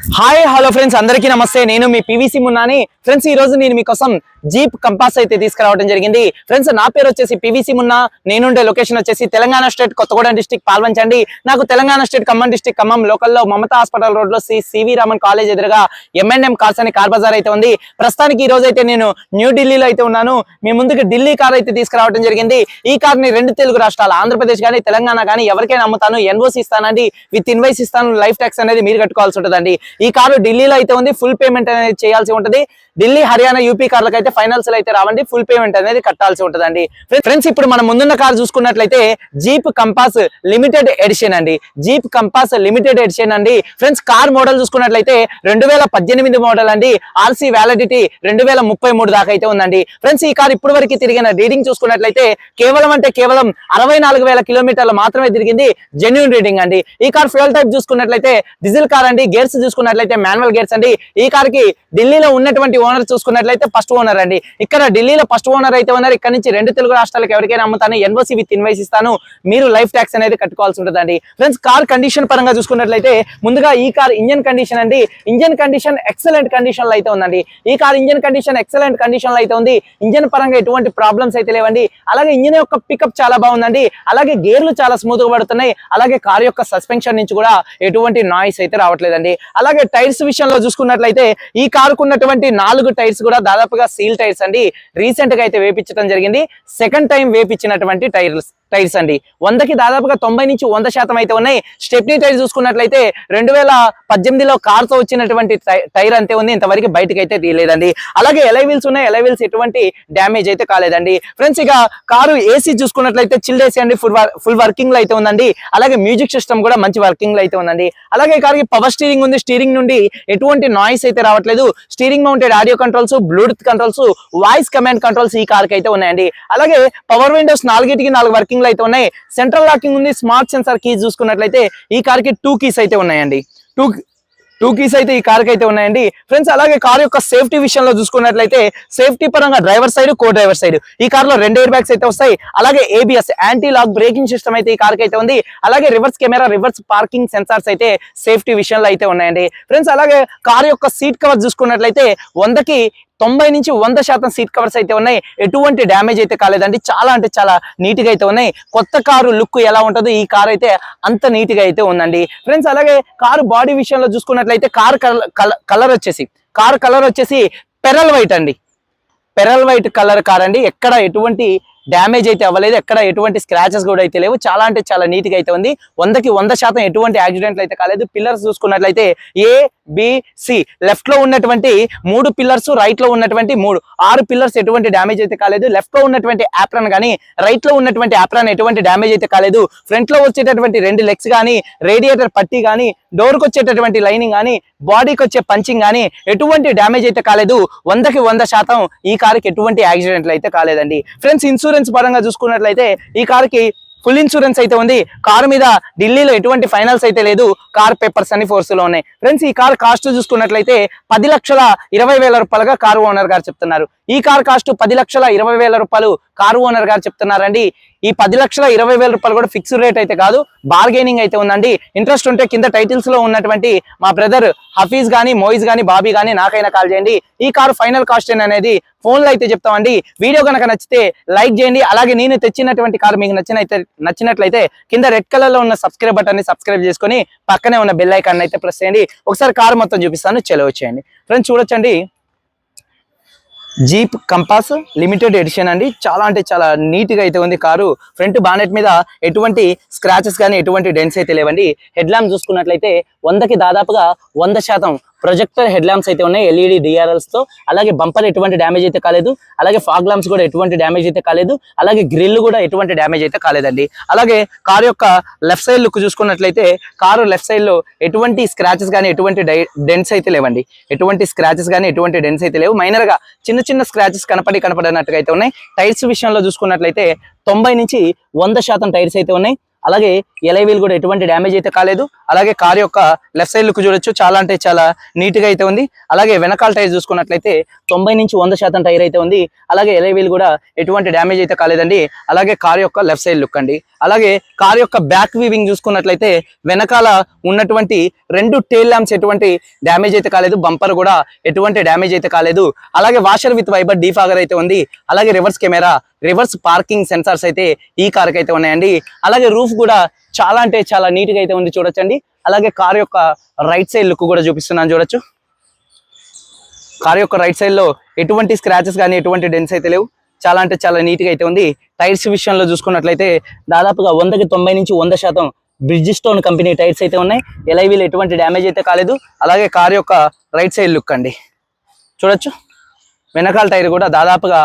Hi hello friends అందరికీ నమస్తే. నేను మీ పివిసి మున్నాని. ఫ్రెండ్స్ ఈ రోజు నేను మీకోసం జీప్ కంపాస్ అయితే తీసుకురావడం జరిగింది. ఫ్రెండ్స్ నా పేరు వచ్చేసి పివిసి మున్నా. నేనుండే లొకేషన్ వచ్చేసి తెలంగాణ స్టేట్ కొత్తగూడెం డిస్టిక్ పాల్వంచండి. నాకు తెలంగాణ స్టేట్ ఖమ్మం డిస్టిక్ ఖమ్మం లోకల్లో మమతా హాస్పిటల్ రోడ్లో C C V Raman college ఎదురుగా ఎంఎన్ఎం కార్స్ అనే కార్ బజార్ అయితే ఉంది. ప్రస్తుతానికి ఈ రోజు అయితే నేను న్యూఢిల్లీలో అయితే ఉన్నాను. మీ ముందుకు ఢిల్లీ కార్ అయితే తీసుకురావడం జరిగింది. ఈ కార్ని రెండు తెలుగు రాష్ట్రాలు ఆంధ్రప్రదేశ్ కానీ తెలంగాణ కానీ ఎవరికైనా అమ్ముతాను. ఎన్ఓసి ఇస్తానండి. విత్ ఇన్వైస్ ఇస్తాను. లైఫ్ ట్యాక్స్ అనేది మీరు కట్టుకోవాల్సి ఉంటుందండి. ఈ కారు ఢిల్లీలో అయితే ఉంది. ఫుల్ పేమెంట్ అనేది చేయాల్సి ఉంటుంది. ఢిల్లీ హర్యానా యూపీ కార్లకు అయితే ఫైనల్స్ అయితే రావండి. ఫుల్ పేమెంట్ అనేది కట్టాల్సి ఉంటుందండి. ఫ్రెండ్స్ ఇప్పుడు మనం ముందున్న కార్ చూసుకున్నట్లయితే జీప్ కంపాస్ లిమిటెడ్ ఎడిషన్ అండి. జీప్ కంపాస్ లిమిటెడ్ ఎడిషన్ అండి. ఫ్రెండ్స్ కార్ మోడల్ చూసుకున్నట్లయితే రెండు వేల పద్దెనిమిది మోడల్ అండి. ఆర్సీ వ్యాలిడిటీ రెండు వేల ముప్పై మూడు దాకా అయితే ఉందండి. ఫ్రెండ్స్ ఈ కార్ ఇప్పుడు వరకు తిరిగిన రీడింగ్ చూసుకున్నట్లయితే కేవలం అంటే కేవలం అరవై నాలుగు వేల కిలోమీటర్లు మాత్రమే తిరిగింది. జెన్యున్ రీడింగ్ అండి. ఈ కార్ ఫ్యూల్ టైప్ చూసుకున్నట్లయితే డీజిల్ కార్ అండి. గేర్స్ చూసుకున్నట్లయితే మాన్యువల్ గేర్స్ అండి. ఈ కార్కి ఢిల్లీలో ఉన్నటువంటి ఓనర్ చూసుకున్నట్లయితే ఫస్ట్ ఓనర్ అండి. ఇక్కడ ఢిల్లీలో ఫస్ట్ ఓనర్ అయితే ఉన్నారు. ఇక్కడ నుంచి రెండు తెలుగు రాష్ట్రాలకు ఎవరికైనా అమ్ముతాను. ఎన్ఓసి విత్ ఇన్వైస్ ఇస్తాను. మీరు లైఫ్ ట్యాక్స్ అనేది కట్టుకోవాల్సి ఉంటుందండి. ఫ్రెండ్స్ కార్ కండిషన్ పరంగా చూసుకున్నట్లయితే ముందుగా ఈ కార్ ఇంజన్ కండిషన్ అండి. ఇంజన్ కండిషన్ ఎక్సలెంట్ కండిషన్లో అయితే ఉందండి. ఈ కార్ ఇంజన్ కండిషన్ ఎక్సలెంట్ కండిషన్లో అయితే ఉంది. ఇంజన్ పరంగా ఎటువంటి ప్రాబ్లమ్స్ అయితే లేవండి. అలాగే ఇంజన్ యొక్క పికప్ చాలా బాగుందండి. అలాగే గేర్లు చాలా స్మూత్గా పడుతున్నాయి. అలాగే కార్ యొక్క సస్పెన్షన్ నుంచి కూడా ఎటువంటి నాయిస్ అయితే రావట్లేదండి. అలాగే టైర్స్ విషయంలో చూసుకున్నట్లయితే ఈ కారుకు ఉన్నటువంటి నాలుగు టైర్స్ కూడా దాదాపుగా సీల్ టైర్స్ అండి. రీసెంట్గా అయితే వేపించడం జరిగింది. సెకండ్ టైం వేపించినటువంటి టైర్స్. టైర్స్ అండి. వందకి దాదాపుగా తొంభై నుంచి వంద శాతం అయితే ఉన్నాయి. స్టెప్నీ టైర్ చూసుకున్నట్లయితే రెండు వేల పద్దెనిమిదిలో కార్తో వచ్చినటువంటి టై- టైర్ అంతే ఉంది. ఇంతవరకు బయటకు అయితే తీయలేదండి. అలాగే ఎలై వీల్స్ ఉన్నాయి. ఎలై వీల్స్ ఎటువంటి డ్యామేజ్ అయితే కాలేదండి. ఫ్రెండ్స్ ఇక కారు ఏసీ చూసుకున్నట్లయితే చిల్డ్ ఏసీ అండి. ఫుల్ ఫుల్ వర్కింగ్లో అయితే ఉందండి. అలాగే మ్యూజిక్ సిస్టమ్ కూడా మంచి వర్కింగ్లో అయితే ఉందండి. అలాగే కారుకి పవర్ స్టీరింగ్ ఉంది. స్టీరింగ్ నుండి ఎటువంటి నాయిస్ అయితే రావట్లేదు. Steering mounted audio controls Bluetooth controls voice command controls ఈ కార్కి అయితే ఉన్నాయండి. అలాగే పవర్ విండోస్ నాలుగిటికి నాలుగు వర్కింగ్ లాకింగ్లు అయితే ఉన్నాయి. సెంట్రల్ లాకింగ్ ఉంది. స్మార్ట్ సెన్సార్ కీస్ చూసుకున్నట్లయితే ఈ కార్కి టూ కీస్ అయితే ఉన్నాయండి. టూ టూ కీస్ అయితే ఈ కార్కి అయితే ఉన్నాయండి. ఫ్రెండ్స్ అలాగే కార్ యొక్క సేఫ్టీ విషయంలో చూసుకున్నట్లయితే సేఫ్టీ పరంగా driver side co driver side ఈ కార్లో రెండు ఎయిర్ బ్యాగ్స్ అయితే వస్తాయి. అలాగే ABS anti lock braking system అయితే ఈ కార్కి అయితే ఉంది. అలాగే reverse camera reverse parking sensors అయితే సేఫ్టీ విషయంలో అయితే ఉన్నాయండి. ఫ్రెండ్స్ అలాగే కార్ యొక్క సీట్ కవర్ చూసుకున్నట్లయితే వందకి తొంభై నుంచి వంద శాతం సీట్ కవర్స్ అయితే ఉన్నాయి. ఎటువంటి డ్యామేజ్ అయితే కాలేదండి. చాలా అంటే చాలా నీట్గా అయితే ఉన్నాయి. కొత్త కారు లుక్ ఎలా ఉంటుందో ఈ కార్ అయితే అంత నీట్గా అయితే ఉందండి. ఫ్రెండ్స్ అలాగే కారు బాడీ విషయంలో చూసుకున్నట్లయితే కార్ కలర్ వచ్చేసి కార్ కలర్ వచ్చేసి పెరల్ వైట్ అండి. పెరల్ వైట్ కలర్ కార్ అండి. ఎక్కడ ఎటువంటి డ్యామేజ్ అయితే అవ్వలేదు. ఎక్కడ ఎటువంటి స్క్రాచెస్ కూడా అయితే లేవు. చాలా అంటే చాలా నీట్గా అయితే ఉంది. వందకి వంద శాతం ఎటువంటి యాక్సిడెంట్లు అయితే కాలేదు. పిల్లర్స్ చూసుకున్నట్లయితే ఏ బిసి లెఫ్ట్లో ఉన్నటువంటి మూడు పిల్లర్స్ రైట్లో ఉన్నటువంటి మూడు ఆరు పిల్లర్స్ ఎటువంటి డ్యామేజ్ అయితే కాలేదు. లెఫ్ట్లో ఉన్నటువంటి యాప్రాన్ కానీ రైట్లో ఉన్నటువంటి యాప్రాన్ ఎటువంటి డ్యామేజ్ అయితే కాలేదు. ఫ్రంట్లో వచ్చేటటువంటి రెండు లెగ్స్ కానీ రేడియేటర్ పట్టి కానీ డోర్కి వచ్చేటటువంటి లైనింగ్ కానీ బాడీకి వచ్చే పంచింగ్ కానీ ఎటువంటి డ్యామేజ్ అయితే కాలేదు. వందకి వంద శాతం ఈ కారుకి ఎటువంటి యాక్సిడెంట్లు అయితే కాలేదండి. ఫ్రెండ్స్ ఇన్సూరెన్స్ పరంగా చూసుకున్నట్లయితే ఈ కార్కి ఫుల్ ఇన్సూరెన్స్ అయితే ఉంది. కారు మీద ఢిల్లీలో ఎటువంటి ఫైనల్స్ అయితే లేదు. కార్ పేపర్స్ అన్ని ఫోర్స్లో ఉన్నాయి. ఫ్రెండ్స్ ఈ కార్ కాస్ట్ చూసుకున్నట్లయితే పది లక్షల ఇరవై వేల రూపాయలుగా కారు ఓనర్ గారు చెప్తున్నారు. ఈ కార్ కాస్ట్ పది లక్షల ఇరవై వేల రూపాయలు కారు ఓనర్ గారు చెప్తున్నారండి. ఈ పది లక్షల ఇరవై వేల రూపాయలు కూడా ఫిక్స్డ్ రేట్ అయితే కాదు బార్గెనింగ్ అయితే ఉందండి. ఇంట్రెస్ట్ ఉంటే కింద టైటిల్స్లో ఉన్నటువంటి మా బ్రదర్ హఫీజ్ గానీ మోయిజ్ గానీ బాబీ గానీ నాకైనా కాల్ చేయండి. ఈ కారు ఫైనల్ కాస్ట్ అనేది ఫోన్లో అయితే చెప్తామండి. వీడియో కనుక నచ్చితే లైక్ చేయండి. అలాగే నేను తెచ్చినటువంటి కారు మీకు నచ్చినైతే నచ్చినట్లయితే కింద రెడ్ కలర్లో ఉన్న సబ్స్క్రైబ్ బటన్ని సబ్స్క్రైబ్ చేసుకొని పక్కనే ఉన్న బెల్ ఐకాన్ అయితే ప్రెస్ చేయండి. ఒకసారి కారు మొత్తం చూపిస్తాను చెలవ చేయండి ఫ్రెండ్స్ చూడొచ్చండి. జీప్ కంపాస్ లిమిటెడ్ ఎడిషన్ అండి. చాలా అంటే చాలా నీట్గా అయితే ఉంది కారు. ఫ్రంట్ బానెట్ మీద ఎటువంటి స్క్రాచెస్ కానీ ఎటువంటి డెన్స్ అయితే లేవండి. హెడ్ ల్యాంప్ చూసుకున్నట్లయితే వందకి దాదాపుగా వంద శాతం ప్రొజెక్టర్ హెడ్ ల్యాంప్స్ అయితే ఉన్నాయి ఎల్ఈడి డిఆర్ఎల్స్తో. అలాగే బంపర్ ఎటువంటి డ్యామేజ్ అయితే కాలేదు అలాగే ఫాగ్ ల్యాంప్స్ కూడా ఎటువంటి డ్యామేజ్ అయితే కాలేదు అలాగే గ్రిల్ కూడా ఎటువంటి డ్యామేజ్ అయితే కాలేదండి. అలాగే కారు యొక్క లెఫ్ట్ సైడ్ లుక్ చూసుకున్నట్లయితే కారు లెఫ్ట్ సైడ్లో ఎటువంటి స్క్రాచెస్ కానీ ఎటువంటి డెన్స్ అయితే లేవండి. ఎటువంటి స్క్రాచెస్ కానీ ఎటువంటి డెన్స్ అయితే లేవు. మైనర్గా చిన్న చిన్న స్క్రాచెస్ కనపడి కనపడినట్టుగా అయితే ఉన్నాయి. టైర్స్ విషయంలో చూసుకున్నట్లయితే తొంభై నుంచి వంద శాతం టైర్స్ అయితే ఉన్నాయి. అలాగే ఎలై వీల్ కూడా ఎటువంటి డ్యామేజ్ అయితే కాలేదు. అలాగే కార్ యొక్క లెఫ్ట్ సైడ్ లుక్ చూడొచ్చు. చాలా అంటే చాలా నీట్గా అయితే ఉంది. అలాగే వెనకాల టైర్ చూసుకున్నట్లయితే తొంభై నుంచి వంద శాతం టైర్ అయితే ఉంది. అలాగే ఎలై వీల్ కూడా ఎటువంటి డ్యామేజ్ అయితే కాలేదండి. అలాగే కార్ యొక్క లెఫ్ట్ సైడ్ లుక్ అండి. అలాగే కార్ యొక్క బ్యాక్ వీవింగ్ చూసుకున్నట్లయితే వెనకాల ఉన్నటువంటి రెండు టేల్ ల్యాంప్స్ ఎటువంటి డ్యామేజ్ అయితే కాలేదు. బంపర్ కూడా ఎటువంటి డ్యామేజ్ అయితే కాలేదు. అలాగే వాషర్ విత్ వైబర్ డీఫాగర్ అయితే ఉంది. అలాగే reverse camera reverse parking sensors అయితే ఈ కార్ అయితే ఉన్నాయండి. అలాగే రూఫ్ కూడా చాలా అంటే చాలా నీట్గా అయితే ఉంది చూడొచ్చండి. అలాగే కార్ యొక్క రైట్ సైడ్ లుక్ కూడా చూపిస్తున్నాను చూడొచ్చు. కార్ యొక్క రైట్ సైడ్లో ఎటువంటి స్క్రాచెస్ కానీ ఎటువంటి డెన్స్ అయితే లేవు. చాలా అంటే చాలా నీట్గా అయితే ఉంది. టైర్స్ విషయంలో చూసుకున్నట్లయితే దాదాపుగా వందకి తొంభై నుంచి వంద శాతం బ్రిడ్జ్ స్టోన్ కంపెనీ టైర్స్ అయితే ఉన్నాయి. ఎలైవీలు ఎటువంటి డ్యామేజ్ అయితే కాలేదు. అలాగే కార్ యొక్క రైట్ సైడ్ లుక్ అండి. చూడొచ్చు. వెనకాల టైర్ కూడా దాదాపుగా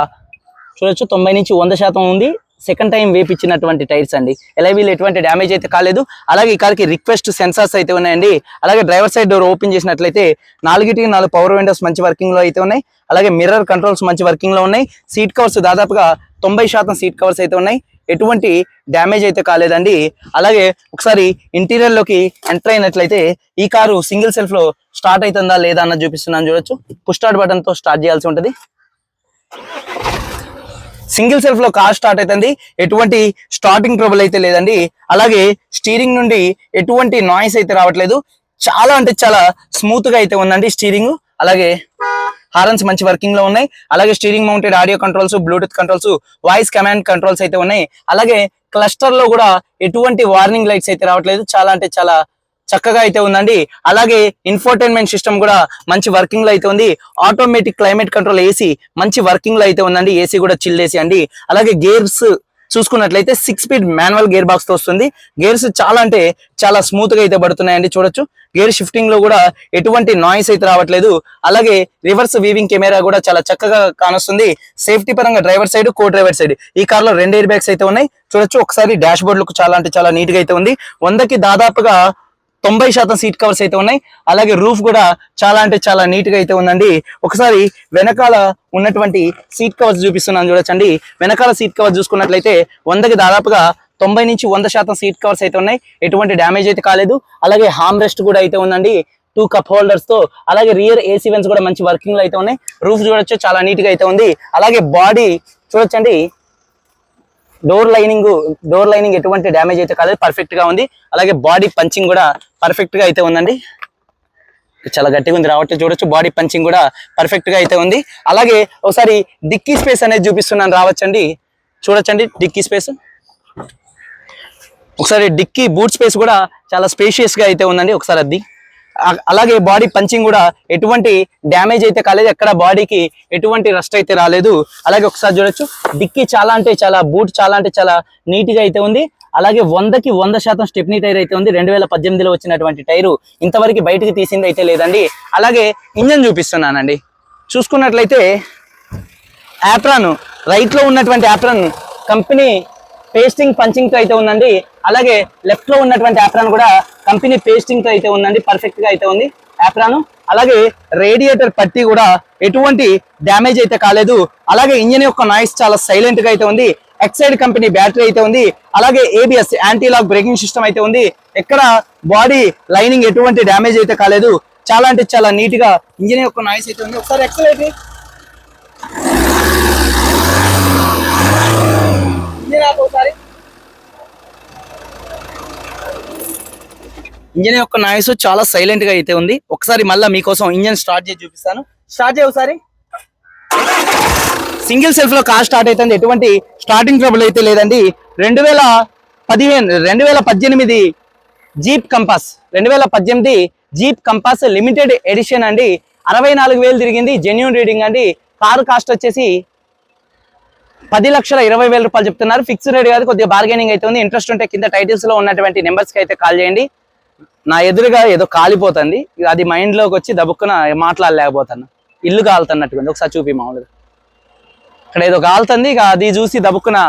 చూడొచ్చు తొంభై నుంచి వంద శాతం ఉంది. సెకండ్ టైం వేపించినటువంటి టైర్స్ అండి. ఎలా వీళ్ళు ఎటువంటి డ్యామేజ్ అయితే కాలేదు. అలాగే ఈ కార్కి రిక్వెస్ట్ సెన్సార్స్ అయితే ఉన్నాయండి. అలాగే డ్రైవర్ సైడ్ డోర్ ఓపెన్ చేసినట్లయితే నాలుగిటికి నాలుగు పవర్ విండోస్ మంచి వర్కింగ్లో అయితే ఉన్నాయి. అలాగే మిర్రర్ కంట్రోల్స్ మంచి వర్కింగ్లో ఉన్నాయి. సీట్ కవర్స్ దాదాపుగా తొంభై శాతం సీట్ కవర్స్ అయితే ఉన్నాయి. ఎటువంటి డ్యామేజ్ అయితే కాలేదండి. అలాగే ఒకసారి ఇంటీరియర్లోకి ఎంటర్ అయినట్లయితే ఈ కారు సింగిల్ సెల్ఫ్లో స్టార్ట్ అవుతుందా లేదా అన్నది చూపిస్తున్నాను. చూడొచ్చు. పుష్టార్ట్ బటన్తో స్టార్ట్ చేయాల్సి ఉంటుంది. సింగిల్ సెల్ఫ్లో కార్ స్టార్ట్ అవుతుంది ఎటువంటి స్టార్టింగ్ ట్రబుల్ అయితే లేదండి. అలాగే స్టీరింగ్ నుండి ఎటువంటి నాయిస్ అయితే రావట్లేదు. చాలా అంటే చాలా స్మూత్గా అయితే ఉందండి స్టీరింగ్. అలాగే హారన్స్ మంచి వర్కింగ్లో ఉన్నాయి. అలాగే steering mounted audio controls Bluetooth controls voice command controls అయితే ఉన్నాయి. అలాగే క్లస్టర్లో కూడా ఎటువంటి వార్నింగ్ లైట్స్ అయితే రావట్లేదు. చాలా అంటే చాలా చక్కగా అయితే ఉందండి. అలాగే ఇన్ఫోటైన్మెంట్ సిస్టమ్ కూడా మంచి వర్కింగ్లో అయితే ఉంది. ఆటోమేటిక్ క్లైమేట్ కంట్రోల్ ఏసీ మంచి వర్కింగ్లో అయితే ఉందండి. ఏసీ కూడా చిల్ ఏసీ అండి. అలాగే గేర్స్ చూసుకున్నట్లయితే సిక్స్ స్పీడ్ మాన్యువల్ గేర్ బాక్స్తో వస్తుంది. గేర్స్ చాలా అంటే చాలా స్మూత్గా అయితే పడుతున్నాయండి. చూడొచ్చు. గేర్ షిఫ్టింగ్లో కూడా ఎటువంటి నాయిస్ అయితే రావట్లేదు. అలాగే రివర్స్ వీవింగ్ కెమెరా కూడా చాలా చక్కగా కానొస్తుంది. సేఫ్టీ పరంగా driver side co driver side ఈ కార్లో రెండు ఎయిర్ బ్యాగ్స్ అయితే ఉన్నాయి. చూడొచ్చు. ఒకసారి డాష్ బోర్డ్ చాలా అంటే చాలా నీట్గా అయితే ఉంది. వందకి దాదాపుగా తొంభై శాతం సీట్ కవర్స్ అయితే ఉన్నాయి. అలాగే రూఫ్ కూడా చాలా అంటే చాలా నీట్గా అయితే ఉందండి. ఒకసారి వెనకాల ఉన్నటువంటి సీట్ కవర్స్ చూపిస్తున్నాను చూడొచ్చండి. వెనకాల సీట్ కవర్స్ చూసుకున్నట్లయితే వందకి దాదాపుగా తొంభై నుంచి వంద శాతం సీట్ కవర్స్ అయితే ఉన్నాయి. ఎటువంటి డ్యామేజ్ అయితే కాలేదు. అలాగే హామ్ రెస్ట్ కూడా అయితే ఉందండి. టూ కప్ హోల్డర్స్తో అలాగే రియర్ ఏసీ వెన్స్ కూడా మంచి వర్కింగ్లో అయితే ఉన్నాయి. రూఫ్ చూడొచ్చు చాలా నీట్గా అయితే ఉంది. అలాగే బాడీ చూడొచ్చండి. డోర్ లైనింగ్ డోర్ లైనింగ్ ఎటువంటి డ్యామేజ్ అయితే కాలేదు పర్ఫెక్ట్గా ఉంది. అలాగే బాడీ పంచింగ్ కూడా పర్ఫెక్ట్గా అయితే ఉందండి. చాలా గట్టిగా ఉంది రావట్లేదు చూడొచ్చు. బాడీ పంచింగ్ కూడా పర్ఫెక్ట్గా అయితే ఉంది. అలాగే ఒకసారి డిక్కీ స్పేస్ అనేది చూపిస్తున్నాను రావచ్చండి. చూడొచ్చండి డిక్కీ స్పేస్ ఒకసారి డిక్కీ బూట్ స్పేస్ కూడా చాలా స్పేషియస్గా అయితే ఉందండి. ఒకసారి అది అలాగే బాడీ పంచింగ్ కూడా ఎటువంటి డ్యామేజ్ అయితే కాలేదు. ఎక్కడ బాడీకి ఎటువంటి రస్ట్ అయితే రాలేదు. అలాగే ఒకసారి చూడొచ్చు. డిక్కీ చాలా అంటే చాలా బూట్ చాలా అంటే చాలా నీట్గా అయితే ఉంది. అలాగే వందకి వంద శాతం స్టెప్నీ టైర్ అయితే ఉంది. రెండు వేల పద్దెనిమిదిలో వచ్చినటువంటి టైరు ఇంతవరకు బయటకు తీసింది అయితే లేదండి. అలాగే ఇంజన్ చూపిస్తున్నానండి. చూసుకున్నట్లయితే యాప్రాన్ రైట్లో ఉన్నటువంటి యాప్రాన్ కంపెనీ పేస్టింగ్ పంచింగ్తో అయితే ఉందండి. అలాగే లెఫ్ట్లో ఉన్నటువంటి యాప్రాన్ కూడా కంపెనీ పేస్టింగ్తో అయితే ఉందండి పర్ఫెక్ట్గా అయితే ఉంది. యాప్రాను అలాగే రేడియేటర్ పట్టి కూడా ఎటువంటి డ్యామేజ్ అయితే కాలేదు. అలాగే ఇంజిన్ యొక్క నాయిస్ చాలా సైలెంట్గా అయితే ఉంది. ఎక్సైడ్ కంపెనీ బ్యాటరీ అయితే ఉంది. అలాగే ABS anti lock braking system అయితే ఉంది. ఎక్కడ బాడీ లైనింగ్ ఎటువంటి డ్యామేజ్ అయితే కాలేదు. చాలా అంటే చాలా నీట్గా ఇంజిన్ యొక్క నాయిస్ అయితే ఉంది. ఒకసారి ఎక్సలైట్ ఇంజిన్ ఒకసారి. ఇంజన్ యొక్క నాయిస్ చాలా సైలెంట్గా అయితే ఉంది. ఒకసారి మళ్ళీ మీకోసం ఇంజన్ స్టార్ట్ చేసి చూపిస్తాను. స్టార్ట్ చేయ ఒకసారి. సింగిల్ సెల్ఫ్లో కార్ స్టార్ట్ అవుతుంది. ఎటువంటి స్టార్టింగ్ ట్రబుల్ అయితే లేదండి. రెండు వేల పదిహేను రెండు వేల పద్దెనిమిది జీప్ కంపాస్ రెండు వేల పద్దెనిమిది జీప్ కంపాస్ లిమిటెడ్ ఎడిషన్ అండి. అరవై నాలుగు వేలు తిరిగింది. జెన్యున్ రీడింగ్ అండి. కారు కాస్ట్ వచ్చేసి పది లక్షల ఇరవై వేల రూపాయలు చెప్తున్నారు. ఫిక్స్ రేట్ కాదు కొద్దిగా బార్గెనింగ్ అయితే ఉంది. ఇంట్రెస్ట్ ఉంటే కింద టైటిల్స్లో ఉన్నటువంటి నెంబర్స్కి అయితే కాల్ చేయండి. నా ఎదురుగా ఏదో కాలిపోతుంది. ఇక అది మైండ్లోకి వచ్చి దబుక్కున మాట్లాడలేకపోతాను ఇల్లు కాలుతున్నట్టుగా ఒకసారి చూపి మామూలుగా. ఇక్కడ ఏదో కాలుతుంది. ఇక అది చూసి దబుక్కున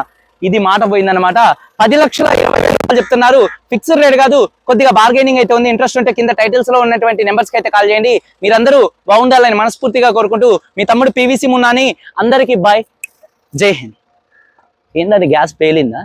ఇది మాట పోయిందన్నమాట. పది లక్షల ఇరవై వేల రూపాయలు చెప్తున్నారు. ఫిక్స్డ్ రేట్ కాదు. కొద్దిగా బార్గెనింగ్ అయితే ఉంది. ఇంట్రెస్ట్ ఉంటే కింద టైటిల్స్లో ఉన్నటువంటి నెంబర్స్కి అయితే కాల్ చేయండి. మీరందరూ బాగుండాలని మనస్ఫూర్తిగా కోరుకుంటూ మీ తమ్ముడు పీవీసీ మున్నాని అందరికీ బాయ్ జై హింద్. ఏంటది గ్యాస్ పేలిందా